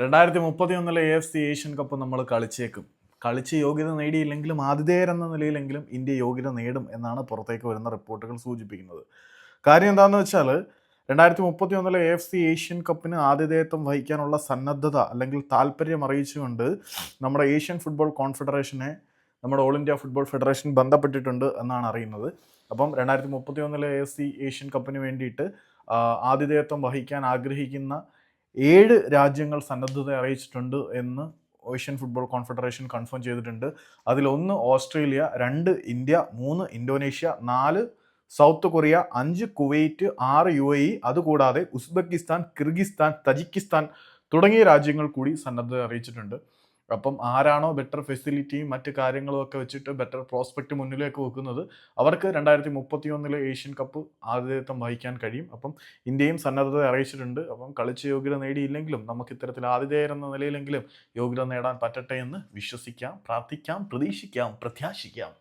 രണ്ടായിരത്തി മുപ്പത്തി ഒന്നിലെ A F C Asian cup നമ്മൾ കളിച്ചേക്കും. കളിച്ച് യോഗ്യത നേടിയില്ലെങ്കിലും ആതിഥേയരെന്ന നിലയിലെങ്കിലും ഇന്ത്യ യോഗ്യത നേടും എന്നാണ് പുറത്തേക്ക് വരുന്ന റിപ്പോർട്ടുകൾ സൂചിപ്പിക്കുന്നത്. കാര്യം എന്താണെന്ന് വെച്ചാൽ രണ്ടായിരത്തി മുപ്പത്തി ഒന്നിലെ എ എഫ് സി ഏഷ്യൻ കപ്പിന് ആതിഥേയത്വം വഹിക്കാനുള്ള സന്നദ്ധത അല്ലെങ്കിൽ താല്പര്യം അറിയിച്ചുകൊണ്ട് നമ്മുടെ ഏഷ്യൻ ഫുട്ബോൾ കോൺഫെഡറേഷനെ നമ്മുടെ ഓൾ ഇന്ത്യ ഫുട്ബോൾ ഫെഡറേഷൻ ബന്ധപ്പെട്ടിട്ടുണ്ട് എന്നാണ് അറിയുന്നത്. അപ്പം രണ്ടായിരത്തി മുപ്പത്തി ഒന്നിലെ എ എഫ് സി ഏഷ്യൻ കപ്പിന് വേണ്ടിയിട്ട് ആതിഥേയത്വം വഹിക്കാൻ ആഗ്രഹിക്കുന്ന ഏഴ് രാജ്യങ്ങൾ സന്നദ്ധത അറിയിച്ചിട്ടുണ്ട് എന്ന് ഏഷ്യൻ ഫുട്ബോൾ കോൺഫെഡറേഷൻ കൺഫേം ചെയ്തിട്ടുണ്ട്. അതിലൊന്ന് ഓസ്ട്രേലിയ രണ്ട് ഇന്ത്യ മൂന്ന് ഇന്തോനേഷ്യ നാല് സൗത്ത് കൊറിയ അഞ്ച് കുവൈറ്റ് ആറ് യു എ ഇ. അതുകൂടാതെ ഉസ്ബെക്കിസ്ഥാൻ കിർഗിസ്ഥാൻ തജിക്കിസ്ഥാൻ തുടങ്ങിയ രാജ്യങ്ങൾ കൂടി സന്നദ്ധത അറിയിച്ചിട്ടുണ്ട്. അപ്പം ആരാണോ ബെറ്റർ ഫെസിലിറ്റിയും മറ്റ് കാര്യങ്ങളും ഒക്കെ വെച്ചിട്ട് ബെറ്റർ പ്രോസ്പെക്റ്റ് മുന്നിലേക്ക് വെക്കുന്നത് അവർക്ക് രണ്ടായിരത്തി മുപ്പത്തി ഒന്നിലെ ഏഷ്യൻ കപ്പ് ആതിഥേയത്വം വഹിക്കാൻ കഴിയും. അപ്പം ഇന്ത്യയും സന്നദ്ധത അറിയിച്ചിട്ടുണ്ട്. അപ്പം കളിച്ച് യോഗ്യത നേടിയില്ലെങ്കിലും നമുക്ക് ഇത്തരത്തിൽ ആതിഥേയർ എന്ന നിലയിലെങ്കിലും യോഗ്യത നേടാൻ പറ്റട്ടെ എന്ന് വിശ്വസിക്കാം പ്രാർത്ഥിക്കാം പ്രതീക്ഷിക്കാം പ്രത്യാശിക്കാം.